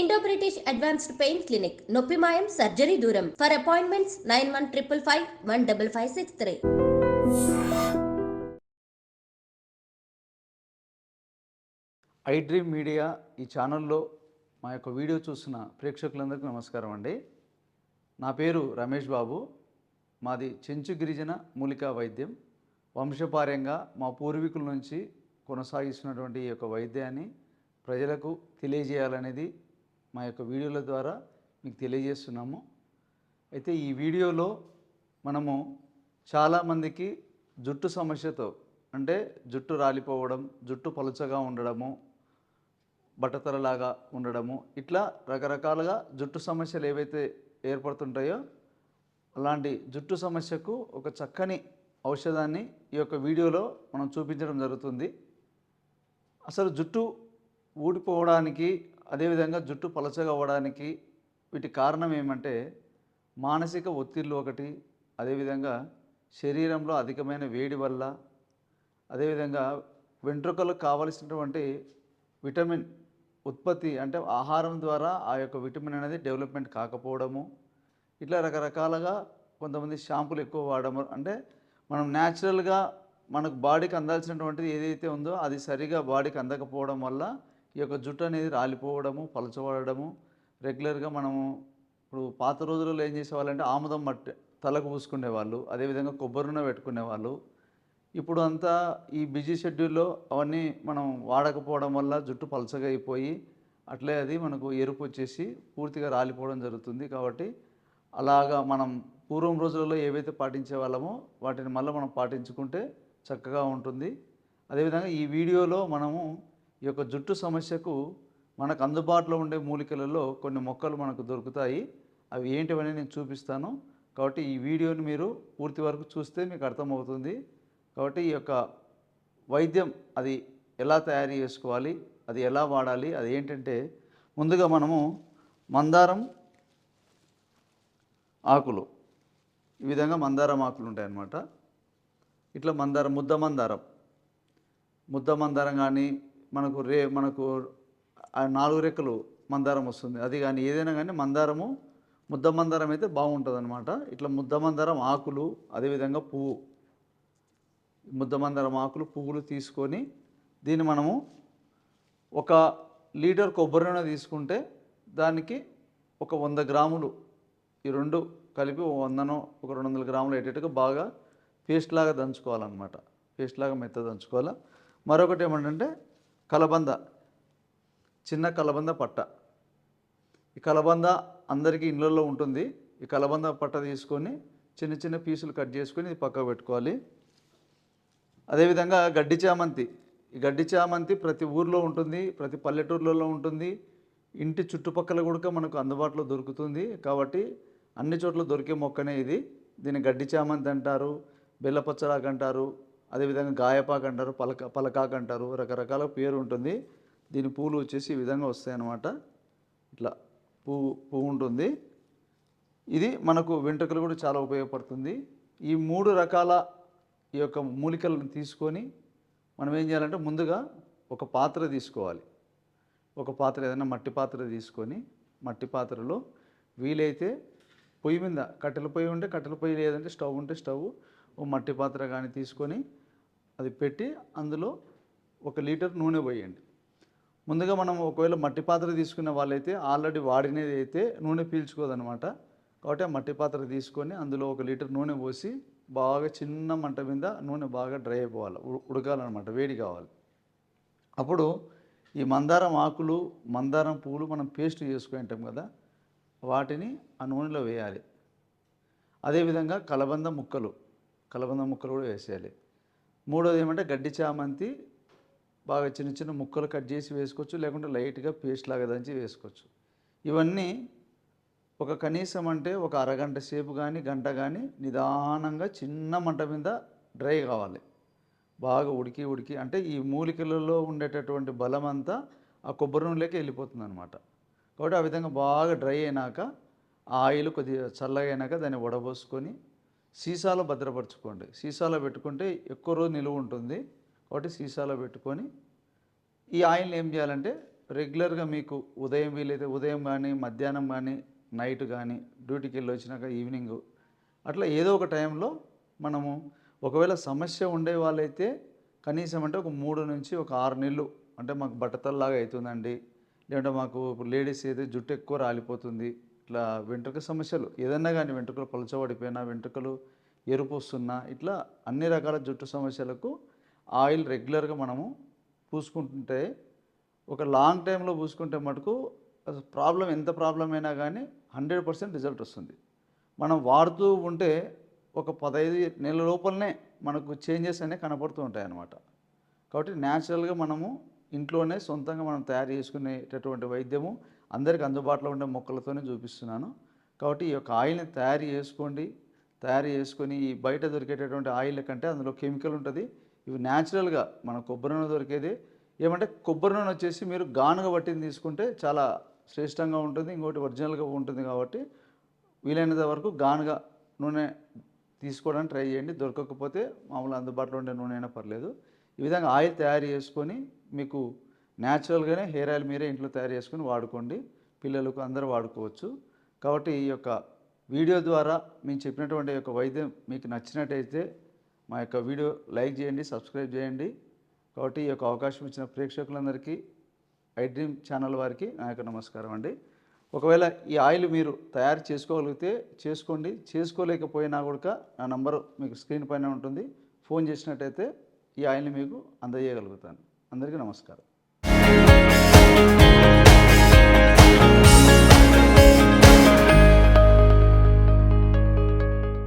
Indo British advanced pain clinic నొప్పి మాయం surgery దూరం for appointments nine one triple five one double five six three I dream media ఈ ఛానల్లో మా యొక్క వీడియో చూసిన ప్రేక్షకులందరికీ నమస్కారం అండి. నా పేరు రమేష్ బాబు. మాది చెంచు గిరిజన మూలికా వైద్యం. వంశపార్యంగా మా పూర్వీకుల నుంచి కొనసాగిస్తున్నటువంటి ఈ యొక్క వైద్యాన్ని ప్రజలకు తెలియజేయాలనేది మా యొక్క వీడియోల ద్వారా మీకు తెలియజేస్తున్నాము. అయితే ఈ వీడియోలో మనము చాలామందికి జుట్టు సమస్యతో అంటే జుట్టు రాలిపోవడం జుట్టు పలుచగా ఉండడము బట్టతలలాగా ఉండడము ఇట్లా రకరకాలుగా జుట్టు సమస్యలు ఏవైతే ఏర్పడుతుంటాయో అలాంటి జుట్టు సమస్యకు ఒక చక్కని ఔషధాన్ని ఈ యొక్క వీడియోలో మనం చూపించడం జరుగుతుంది. అసలు జుట్టు ఊడిపోవడానికి అదేవిధంగా జుట్టు పలచగా అవ్వడానికి వీటి కారణం ఏమంటే మానసిక ఒత్తిళ్ళు ఒకటి అదేవిధంగా శరీరంలో అధికమైన వేడి వల్ల అదేవిధంగా వెంట్రుకలకు కావలసినటువంటి విటమిన్ ఉత్పత్తి అంటే ఆహారం ద్వారా ఆ యొక్క విటమిన్ అనేది డెవలప్మెంట్ కాకపోవడము. ఇట్లా రకరకాలుగా కొంతమంది షాంపులు ఎక్కువ వాడము. అంటే మనం న్యాచురల్గా మనకు బాడీకి అందాల్సినటువంటిది ఏదైతే ఉందో అది సరిగా బాడీకి అందకపోవడం వల్ల ఈ యొక్క జుట్టు అనేది రాలిపోవడము పలచబడము రెగ్యులర్గా మనము ఇప్పుడు పాత రోజుల్లో ఏం చేసేవాళ్ళంటే ఆముదం మట్టి తలకు పూసుకునేవాళ్ళు అదేవిధంగా కొబ్బరిన పెట్టుకునేవాళ్ళు. ఇప్పుడు అంతా ఈ బిజీ షెడ్యూల్లో అవన్నీ మనం వాడకపోవడం వల్ల జుట్టు పలచగా అయిపోయి అట్లే అది మనకు ఎరుపు వచ్చేసి పూర్తిగా రాలిపోవడం జరుగుతుంది. కాబట్టి అలాగా మనం పూర్వం రోజులలో ఏవైతే పాటించే వాళ్ళమో వాటిని మళ్ళీ మనం పాటించుకుంటే చక్కగా ఉంటుంది. అదేవిధంగా ఈ వీడియోలో మనము ఈ యొక్క జుట్టు సమస్యకు మనకు అందుబాటులో ఉండే మూలికలలో కొన్ని మొక్కలు మనకు దొరుకుతాయి. అవి ఏంటివని నేను చూపిస్తాను. కాబట్టి ఈ వీడియోని మీరు పూర్తి వరకు చూస్తే మీకు అర్థమవుతుంది. కాబట్టి ఈ యొక్క వైద్యం అది ఎలా తయారు చేసుకోవాలి అది ఎలా వాడాలి అది ఏంటంటే ముందుగా మనము మందారం ఆకులు ఈ విధంగా మందారం ఆకులు ఉంటాయి అన్నమాట. ఇట్లా మందారం ముద్ద మందారం. ముద్ద మందారం కానీ మనకు రే మనకు నాలుగు రెక్కలు మందారం వస్తుంది. అది కానీ ఏదైనా కానీ మందారము ముద్ద మందారం అయితే బాగుంటుంది అనమాట ఇట్లా ముద్ద మందారం ఆకులు అదేవిధంగా పువ్వు. ముద్ద మందారం ఆకులు పువ్వులు తీసుకొని దీన్ని మనము ఒక లీటర్ కొబ్బరి నూనె తీసుకుంటే దానికి ఒక వంద గ్రాములు ఈ రెండు కలిపి వందనో ఒక రెండు వందల గ్రాములు అయ్యేటట్టుగా బాగా పేస్ట్ లాగా దంచుకోవాలన్నమాట. పేస్ట్ లాగా మెత్త దంచుకోవాలి. మరొకటి ఏమంటే కలబంద చిన్న కలబంద పట్ట. ఈ కలబంద అందరికీ ఇళ్ళల్లో ఉంటుంది. ఈ కలబంద పట్ట తీసుకొని చిన్న చిన్న పీసులు కట్ చేసుకొని ఇది పక్కకు పెట్టుకోవాలి. అదేవిధంగా గడ్డి చామంతి. ఈ గడ్డి చామంతి ప్రతి ఊర్లో ఉంటుంది ప్రతి పల్లెటూర్లలో ఉంటుంది. ఇంటి చుట్టుపక్కల కూడా మనకు అందుబాటులో దొరుకుతుంది. కాబట్టి అన్ని చోట్ల దొరికే మొక్కనే ఇది. దీన్ని గడ్డి చామంతి అంటారు బెల్లపచ్చరాకు అంటారు అదేవిధంగా గాయపాకు అంటారు పలక పలకాకు అంటారు రకరకాల పేరు ఉంటుంది దీని పూలు వచ్చేసి ఈ విధంగా వస్తాయి అన్నమాట ఇట్లా పువ్వు పువ్వు ఉంటుంది. ఇది మనకు వెంట్రుకలు కూడా చాలా ఉపయోగపడుతుంది. ఈ మూడు రకాల ఈ యొక్క మూలికలను తీసుకొని మనం ఏం చేయాలంటే ముందుగా ఒక పాత్ర తీసుకోవాలి. ఒక పాత్ర ఏదైనా మట్టి పాత్ర తీసుకొని మట్టి పాత్రలో వీలైతే పొయ్యి మీద కట్టెల పొయ్యి ఉంటే కట్టెల పొయ్యి లేదంటే స్టవ్ ఉంటే స్టవ్ ఓ మట్టి పాత్ర కానీ తీసుకొని అది పెట్టి అందులో ఒక లీటర్ నూనె పోయండి. ముందుగా మనం ఒకవేళ మట్టి పాత్ర తీసుకున్న వాళ్ళైతే ఆల్రెడీ వాడినది అయితే నూనె పీల్చుకోదనమాట. కాబట్టి ఆ మట్టి పాత్ర తీసుకొని అందులో ఒక లీటర్ నూనె పోసి బాగా చిన్న మంట మీద నూనె బాగా డ్రై అయిపోవాలి. ఉడకాలన్నమాట వేడి కావాలి. అప్పుడు ఈ మందారం ఆకులు మందారం పువ్వులు మనం పేస్ట్ చేసుకుంటాం కదా వాటిని ఆ నూనెలో వేయాలి. అదేవిధంగా కలబంద ముక్కలు. కలబంద ముక్కలు కూడా వేసేయాలి. మూడోది ఏమంటే గడ్డి చామంతి బాగా చిన్న చిన్న ముక్కలు కట్ చేసి వేసుకోవచ్చు లేకుంటే లైట్గా పేస్ట్ లాగా దంచి వేసుకోవచ్చు. ఇవన్నీ ఒక కనీసం అంటే ఒక అరగంట సేపు కానీ గంట కానీ నిదానంగా చిన్న మంట మీద డ్రై కావాలి. బాగా ఉడికి ఉడికి అంటే ఈ మూలికలలో ఉండేటటువంటి బలం అంతా ఆ కొబ్బరి నూనెలోకి వెళ్ళిపోతుంది అనమాట కాబట్టి ఆ విధంగా బాగా డ్రై అయినాక ఆ ఆయిల్ కొద్దిగా చల్లగా అయినాక దాన్ని వడబోసుకొని సీసాలో భద్రపరచుకోండి. సీసాలో పెట్టుకుంటే ఎక్కువ రోజు నిలువ ఉంటుంది. కాబట్టి సీసాలో పెట్టుకొని ఈ ఆయిల్ని ఏం చేయాలంటే రెగ్యులర్గా మీకు ఉదయం వీలైతే ఉదయం కానీ మధ్యాహ్నం కానీ నైట్ కానీ డ్యూటీకి వెళ్ళి వచ్చినాక ఈవినింగ్ అట్లా ఏదో ఒక టైంలో మనము ఒకవేళ సమస్య ఉండే వాళ్ళైతే కనీసం అంటే ఒక మూడు నుంచి ఒక ఆరు నెలలు అంటే మాకు బట్టతల్లాగా అవుతుందండి. లేదంటే మాకు లేడీస్ అయితే జుట్టు ఎక్కువ రాలిపోతుంది. ఇట్లా వెంట్రుక సమస్యలు ఏదన్నా కానీ వెంట్రుకలు పలచబడిపోయినా వెంట్రుకలు ఎరుపు వస్తున్నా ఇట్లా అన్ని రకాల జుట్టు సమస్యలకు ఆయిల్ రెగ్యులర్గా మనము పూసుకుంటుంటే ఒక లాంగ్ టైంలో పూసుకుంటే మటుకు ప్రాబ్లం ఎంత ప్రాబ్లం అయినా కానీ హండ్రెడ్ పర్సెంట్ రిజల్ట్ వస్తుంది. మనం వాడుతూ ఉంటే ఒక పదహైదు నెలల లోపలనే మనకు చేంజెస్ అనేవి కనపడుతూ ఉంటాయి అన్నమాట. కాబట్టి న్యాచురల్గా మనము ఇంట్లోనే సొంతంగా మనం తయారు చేసుకునేటటువంటి వైద్యము అందరికి అందుబాటులో ఉండే మొక్కలతోనే చూపిస్తున్నాను. కాబట్టి ఈ యొక్క ఆయిల్ని తయారు చేసుకోండి. తయారు చేసుకొని ఈ బయట దొరికేటటువంటి ఆయిల్ కంటే అందులో కెమికల్ ఉంటుంది. ఇవి న్యాచురల్గా మన కొబ్బరి నూనె దొరికేది. ఏమంటే కొబ్బరి నూనె వచ్చేసి మీరు గానుగ పట్టింది తీసుకుంటే చాలా శ్రేష్టంగా ఉంటుంది. ఇంకోటి ఒరిజినల్గా ఉంటుంది కాబట్టి వీలైనంత వరకు గానుగ నూనె తీసుకోవడానికి ట్రై చేయండి. దొరకకపోతే మామూలు అందుబాటులో ఉండే నూనె అయినా పర్లేదు. ఈ విధంగా ఆయిల్ తయారు చేసుకొని మీకు న్యాచురల్గానే హెయిర్ ఆయిల్ మీరే ఇంట్లో తయారు చేసుకుని వాడుకోండి. పిల్లలకు అందరూ వాడుకోవచ్చు. కాబట్టి ఈ యొక్క వీడియో ద్వారా మేము చెప్పినటువంటి యొక్క వైద్యం మీకు నచ్చినట్టయితే మా యొక్క వీడియో లైక్ చేయండి సబ్స్క్రైబ్ చేయండి. కాబట్టి ఈ యొక్క అవకాశం ఇచ్చిన ప్రేక్షకులందరికీ ఐ డ్రీమ్ ఛానల్ వారికి నా యొక్క నమస్కారం అండి. ఒకవేళ ఈ ఆయిల్ మీరు తయారు చేసుకోగలిగితే చేసుకోండి. చేసుకోలేకపోయినా కూడా నా నంబరు మీకు స్క్రీన్ పైన ఉంటుంది. ఫోన్ చేసినట్టయితే ఈ ఆయిల్ని మీకు అందజేయగలుగుతాను. అందరికీ నమస్కారం.